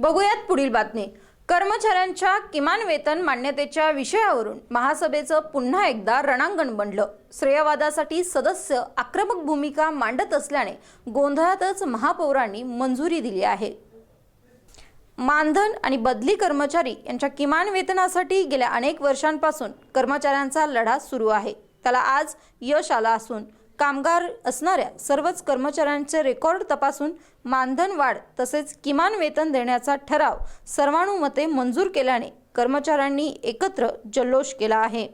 बघूयात पुढील बातमी. कर्मचाऱ्यांच्या किमान वेतन मान्यतेच्या विषयावरून महासभेचं पुन्हा एकदा रणांगण बनलं. श्रेयवादासाठी सदस्य आक्रमक भूमिका मांडत असल्याने गोंधळातच महापौरांनी मंजुरी दिली आहे. मानधन आणि बदली कर्मचारी यांच्या किमान वेतनासाठी गेल्या अनेक वर्षांपासून कर्मचाऱ्यांचा लढा सुरू आहे. त्याला आज यश आलं असून कामगार असणाऱ्या सर्वच कर्मचाऱ्यांचे रेकॉर्ड तपासून मानधन वाढ तसेच किमान वेतन देण्याचा ठराव सर्वानुमते मंजूर केल्याने कर्मचाऱ्यांनी एकत्र जल्लोष केला आहे.